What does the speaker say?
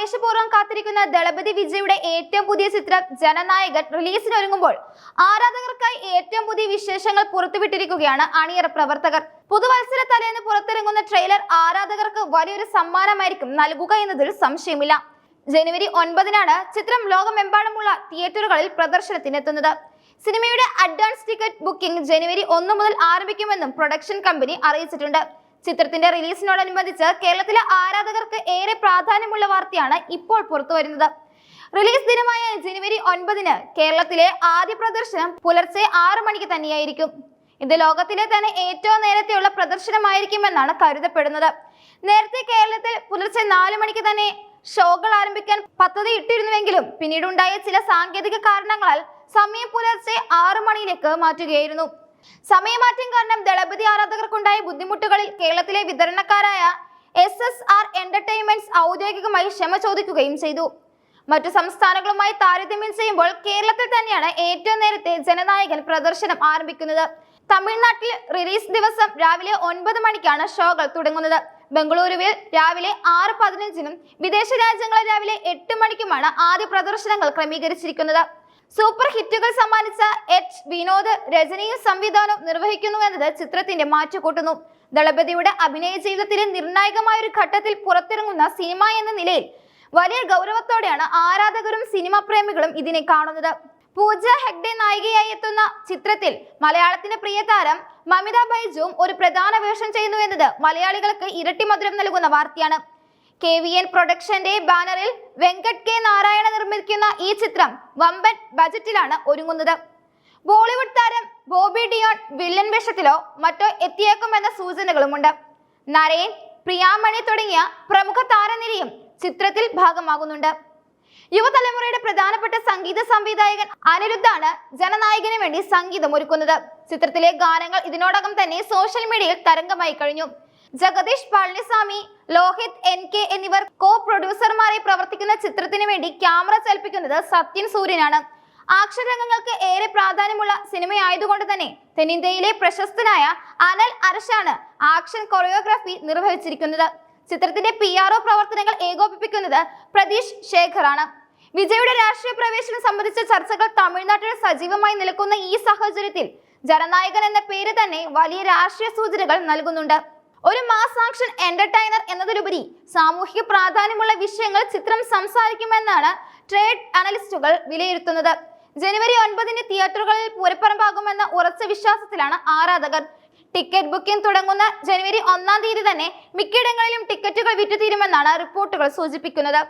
ആവേശപൂർവം കാത്തിരിക്കുന്ന ദളപതി വിജയുടെ ഏറ്റവും പുതിയ ചിത്രം ജനനായകൻ റിലീസിനൊരുങ്ങുമ്പോൾ ആരാധകർക്കായി ഏറ്റവും പുതിയ വിശേഷങ്ങൾ പുറത്തുവിട്ടിരിക്കുകയാണ് അണിയറ പ്രവർത്തകർ. പുതുവത്സര തലേന്ന് പുറത്തിറങ്ങുന്ന ട്രെയിലർ ആരാധകർക്ക് വലിയൊരു സമ്മാനമായിരിക്കും നൽകുക എന്നതിൽ സംശയമില്ല. ജനുവരി ഒൻപതിനാണ് ചിത്രം ലോകമെമ്പാടുമുള്ള തിയേറ്ററുകളിൽ പ്രദർശനത്തിനെത്തുന്നത്. സിനിമയുടെ അഡ്വാൻസ് ടിക്കറ്റ് ബുക്കിംഗ് ജനുവരി ഒന്ന് മുതൽ ആരംഭിക്കുമെന്നും പ്രൊഡക്ഷൻ കമ്പനി അറിയിച്ചിട്ടുണ്ട്. ചിത്രത്തിന്റെ റിലീസിനോടനുബന്ധിച്ച് കേരളത്തിലെ ആരാധകർക്ക് ഏറെ പ്രാധാന്യമുള്ള വാർത്തയാണ് ഇപ്പോൾ പുറത്തു വരുന്നത്. റിലീസ് ദിനമായ ജനുവരി ഒൻപതിന് കേരളത്തിലെ ആദ്യ പ്രദർശനം പുലർച്ചെ ആറ് മണിക്ക് തന്നെയായിരിക്കും. ഇത് ലോകത്തിലെ തന്നെ ഏറ്റവും നേരത്തെയുള്ള പ്രദർശനമായിരിക്കുമെന്നാണ് കരുതപ്പെടുന്നത്. നേരത്തെ കേരളത്തിൽ പുലർച്ചെ നാല് മണിക്ക് തന്നെ ഷോകൾ ആരംഭിക്കാൻ പദ്ധതി ഇട്ടിരുന്നുവെങ്കിലും പിന്നീടുണ്ടായ ചില സാങ്കേതിക കാരണങ്ങളാൽ സമയം പുലർച്ചെ ആറു മണിയിലേക്ക് മാറ്റുകയായിരുന്നു. സമയമാറ്റം കാരണം ദളപതി ആരാധകർക്കുണ്ടായ ബുദ്ധിമുട്ടുകളിൽ കേരളത്തിലെ വിതരണക്കാരായ എസ് എസ് ആർ എന്റർടൈൻമെന്റ്സ് ഔദ്യോഗികമായി ക്ഷമ ചോദിക്കുകയും ചെയ്തു. മറ്റു സംസ്ഥാനങ്ങളുമായി താരതമ്യം ചെയ്യുമ്പോൾ കേരളത്തിൽ തന്നെയാണ് ഏറ്റവും നേരത്തെ ജനനായകൻ പ്രദർശനം ആരംഭിക്കുന്നത്. തമിഴ്നാട്ടിൽ റിലീസ് ദിവസം രാവിലെ ഒൻപത് മണിക്കാണ് ഷോകൾ തുടങ്ങുന്നത്. ബംഗളൂരുവിൽ രാവിലെ ആറ് പതിനഞ്ചിനും വിദേശ രാജ്യങ്ങളിൽ രാവിലെ എട്ട് മണിക്കുമാണ് ആദ്യ പ്രദർശനങ്ങൾ ക്രമീകരിച്ചിരിക്കുന്നത്. സൂപ്പർ ഹിറ്റുകൾ സമ്മാനിച്ച എച്ച് വിനോദ് രചനയും നിർവഹിക്കുന്നു നിർവഹിക്കുന്നുവെന്നത് ചിത്രത്തിന്റെ മാറ്റുകൂട്ടുന്നു. ദളപതിയുടെ അഭിനയ ജീവിതത്തിലെ നിർണായകമായ ഒരു ഘട്ടത്തിൽ പുറത്തിറങ്ങുന്ന സിനിമ എന്ന നിലയിൽ വലിയ ഗൗരവത്തോടെയാണ് ആരാധകരും സിനിമാ പ്രേമികളും ഇതിനെ കാണുന്നത്. പൂജ ഹെഗ്ഡെ നായികയായി എത്തുന്ന ചിത്രത്തിൽ മലയാളത്തിന്റെ പ്രിയ താരം മമിത ബൈജുവും ഒരു പ്രധാന വേഷം ചെയ്യുന്നു എന്നത് മലയാളികൾക്ക് ഇരട്ടി മധുരം നൽകുന്ന വാർത്തയാണ്. കെ വി എൻ പ്രൊഡക്ഷന്റെ ബാനറിൽ വെങ്കട് കെ നാരായണ നിർമ്മിക്കുന്ന ഈ ചിത്രം വമ്പൻ ബജറ്റിലാണ് ഒരുങ്ങുന്നത്. ബോളിവുഡ് താരം ബോബി ഡിയോൺ വില്ലൻ വേഷത്തിലോ മറ്റോ എത്തിയേക്കുമെന്ന സൂചനകളുമുണ്ട്. നരയൻ പ്രിയാമണി തുടങ്ങിയ പ്രമുഖ താരനിരയും ചിത്രത്തിൽ ഭാഗമാകുന്നുണ്ട്. യുവതലമുറയുടെ പ്രധാനപ്പെട്ട സംഗീത സംവിധായകൻ അനിരുദ്ധാണ് ജനനായകന് വേണ്ടി സംഗീതം ഒരുക്കുന്നത് ചിത്രത്തിലെ ഗാനങ്ങൾ ഇതിനോടകം തന്നെ സോഷ്യൽ മീഡിയയിൽ തരംഗമായി കഴിഞ്ഞു. ജഗദീഷ് പളനിസ്വാമി ലോഹിത് എൻ കെ എന്നിവർ കോ പ്രൊഡ്യൂസർമാരെ പ്രവർത്തിക്കുന്ന ചിത്രത്തിന് വേണ്ടി ക്യാമറ ചലിപ്പിക്കുന്നത് സത്യൻ സൂര്യനാണ്. ആക്ഷൻ രംഗങ്ങൾക്ക് ഏറെ പ്രാധാന്യമുള്ള സിനിമയായതുകൊണ്ട് തന്നെ തെന്നിന്ത്യയിലെ പ്രശസ്തനായ അനൽ അർഷാണ് ആക്ഷൻ കൊറിയോഗ്രാഫി നിർവഹിച്ചിരിക്കുന്നത്. ചിത്രത്തിന്റെ പി പ്രവർത്തനങ്ങൾ ഏകോപിപ്പിക്കുന്നത് പ്രതീഷ് ശേഖറാണ്. വിജയുടെ രാഷ്ട്രീയ പ്രവേശനം സംബന്ധിച്ച ചർച്ചകൾ തമിഴ്നാട്ടിൽ സജീവമായി നിൽക്കുന്ന ഈ സാഹചര്യത്തിൽ ജനനായകൻ എന്ന പേര് തന്നെ വലിയ രാഷ്ട്രീയ സൂചനകൾ നൽകുന്നുണ്ട്. ഒരു മാസ് ആക്ഷൻ എന്റർടൈനർ എന്നതിലുപരി സാമൂഹിക പ്രാധാന്യമുള്ള വിഷയങ്ങൾ ചിത്രം സംസാരിക്കുമെന്നാണ് ട്രേഡ് അനലിസ്റ്റുകൾ വിലയിരുത്തുന്നത്. ജനുവരി ഒൻപതിന് തിയേറ്ററുകളിൽ പൂരപ്പുറമ്പാകുമെന്ന ഉറച്ച വിശ്വാസത്തിലാണ് ആരാധകർ. ടിക്കറ്റ് ബുക്കിംഗ് തുടങ്ങുന്ന ജനുവരി ഒന്നാം തീയതി തന്നെ മിക്കയിടങ്ങളിലും ടിക്കറ്റുകൾ വിറ്റുതീരുമെന്നാണ് റിപ്പോർട്ടുകൾ സൂചിപ്പിക്കുന്നത്.